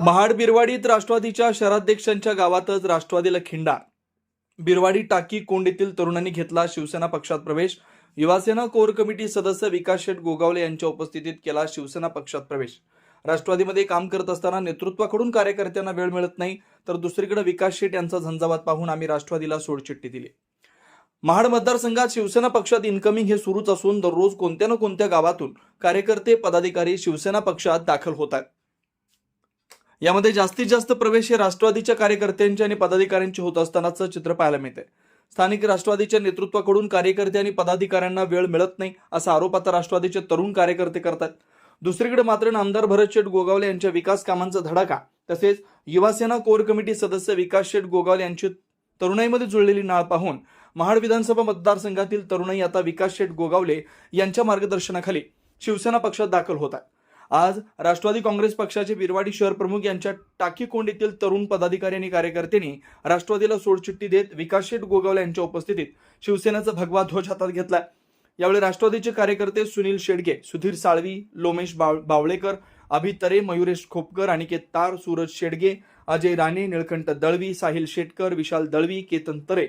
महाड बिरवाडीत राष्ट्रवादीच्या शहराध्यक्षांच्या गावातच राष्ट्रवादीला खिंडा. बिरवाडी टाकी कोंड येथील तरुणांनी घेतला शिवसेना पक्षात प्रवेश. युवासेना कोर कमिटी सदस्य विकास शेठ गोगावले यांच्या उपस्थितीत केला शिवसेना पक्षात प्रवेश. राष्ट्रवादीमध्ये काम करत असताना नेतृत्वाकडून कार्यकर्त्यांना वेळ मिळत नाही तर दुसरीकडे विकास शेठ यांचा झंझावात पाहून आम्ही राष्ट्रवादीला सोडचिठ्ठी दिली. महाड मतदारसंघात शिवसेना पक्षात इन्कमिंग हे सुरूच असून दररोज कोणत्या ना कोणत्या गावातून कार्यकर्ते पदाधिकारी शिवसेना पक्षात दाखल होत आहेत यामध्ये जास्तीत जास्त प्रवेश हे राष्ट्रवादीच्या कार्यकर्त्यांचे आणि पदाधिकाऱ्यांचे होत असतानाचं चित्र पाहायला मिळते स्थानिक राष्ट्रवादीच्या नेतृत्वाकडून कार्यकर्ते आणि पदाधिकाऱ्यांना वेळ मिळत नाही असा आरोप आता राष्ट्रवादीचे तरुण कार्यकर्ते करतात दुसरीकडे मात्र आमदार भरत शेठ गोगावले यांच्या विकास कामांचा धडाका तसेच युवासेना कोर कमिटी सदस्य विकास शेठ गोगावले यांची तरुणाईमध्ये जुळलेली नाळ पाहून महाड विधानसभा मतदारसंघातील तरुणाई आता विकास शेठ गोगावले यांच्या मार्गदर्शनाखाली शिवसेना पक्षात दाखल होत आहे. आज राष्ट्रवादी काँग्रेस पक्षाचे बिरवाडी शहर प्रमुख यांच्या टाकीकोंड येथील तरुण पदाधिकारी आणि कार्यकर्त्यांनी राष्ट्रवादीला सोडचिठ्ठी देत विकास शेठ गोगावले यांच्या उपस्थितीत शिवसेनेचा भगवा ध्वज हातात घेतला यावेळी राष्ट्रवादीचे कार्यकर्ते सुनील शेडगे सुधीर साळवी लोमेश बाव बावळेकर अभि तरे मयुरेश खोपकर अनिकेत तार सूरज शेडगे अजय राणे निळकंठ दळवी साहिल शेटकर विशाल दळवी केतन तरे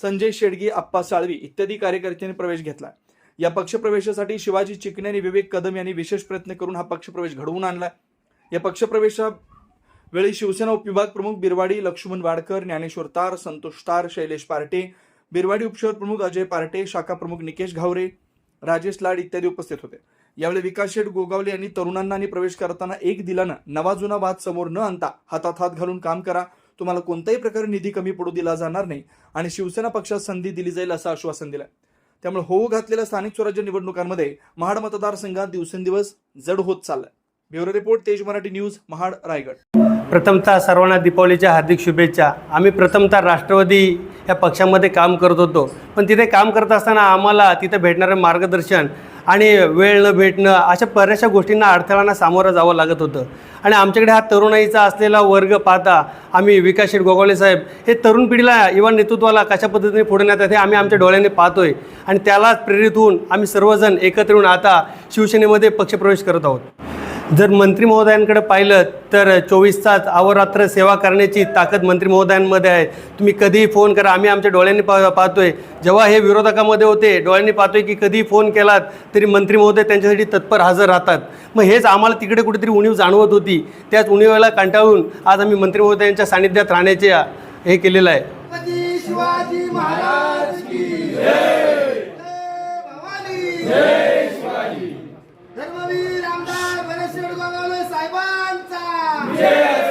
संजय शेडगे आप्पा साळवी इत्यादी कार्यकर्त्यांनी प्रवेश घेतला या पक्षप्रवेशासाठी शिवाजी चिकणे आणि विवेक कदम यांनी विशेष प्रयत्न करून हा पक्षप्रवेश घडवून आणला. या पक्षप्रवेशा वेळी शिवसेना उपविभाग प्रमुख बिरवाडी लक्ष्मण वाडकर ज्ञानेश्वर तार संतोष तार शैलेश पार्टे बिरवाडी उपशहर प्रमुख अजय पार्टे शाखा प्रमुख निकेश घावरे राजेश लाड इत्यादी उपस्थित होते. यावेळी विकास शेठ गोगावले यांनी तरुणांना आणि प्रवेश करताना एक दिलानं नवा जुना वाद समोर न आणता हातात हात घालून काम करा. तुम्हाला कोणत्याही प्रकारे निधी कमी पडू दिला जाणार नाही आणि शिवसेना पक्षात संधी दिली जाईल असं आश्वासन दिलं. त्यामुळे होऊ घातलेल्या स्थानिक स्वराज्य निवडणुकांमध्ये महाड मतदारसंघात दिवसेंदिवस जड होत चाललाय. ब्युरो रिपोर्ट तेज मराठी न्यूज महाड रायगड. प्रथमतः सर्वांना दीपावलीच्या हार्दिक शुभेच्छा. आम्ही प्रथमतः राष्ट्रवादी या पक्षामध्ये काम करत होतो. पण तिथे काम करत असताना आम्हाला तिथे भेटणारं मार्गदर्शन आणि वेळ न भेटणं अशा बऱ्याचशा गोष्टींना अडथळ्यांना सामोरं जावं लागत होतं. आणि आमच्याकडे हा तरुणाईचा असलेला वर्ग पाहता आम्ही विकास शेठ गोगावले साहेब हे तरुण पिढीला युवा नेतृत्वाला कशा पद्धतीने पुढे नेतात हे आम्ही आमच्या डोळ्याने पाहतोय. आणि त्यालाच प्रेरित होऊन आम्ही सर्वजण एकत्र येऊन आता शिवसेनेमध्ये पक्षप्रवेश करत आहोत. जर मंत्री महोदयांकडे पाहिलं तर चोवीस तास अवरात्र सेवा करण्याची ताकद मंत्री महोदयांमध्ये आहे. तुम्ही कधीही फोन करा. आम्ही आमच्या डोळ्यांनी पा पाहतोय. जेव्हा हे विरोधकामध्ये होते डोळ्यांनी पाहतोय की कधीही फोन केलात तरी मंत्री महोदय त्यांच्यासाठी तत्पर हजर राहतात. मग हेच आम्हाला तिकडे कुठेतरी उणीव जाणवत होती. त्याच उणीवेला कंटाळून आज आम्ही मंत्री महोदयांच्या सानिध्यात राहण्याचे हे केलेलं आहे. शिवाजी महाराज की जय भवानी. जय शिवाजी. धर्मवीर Yeah.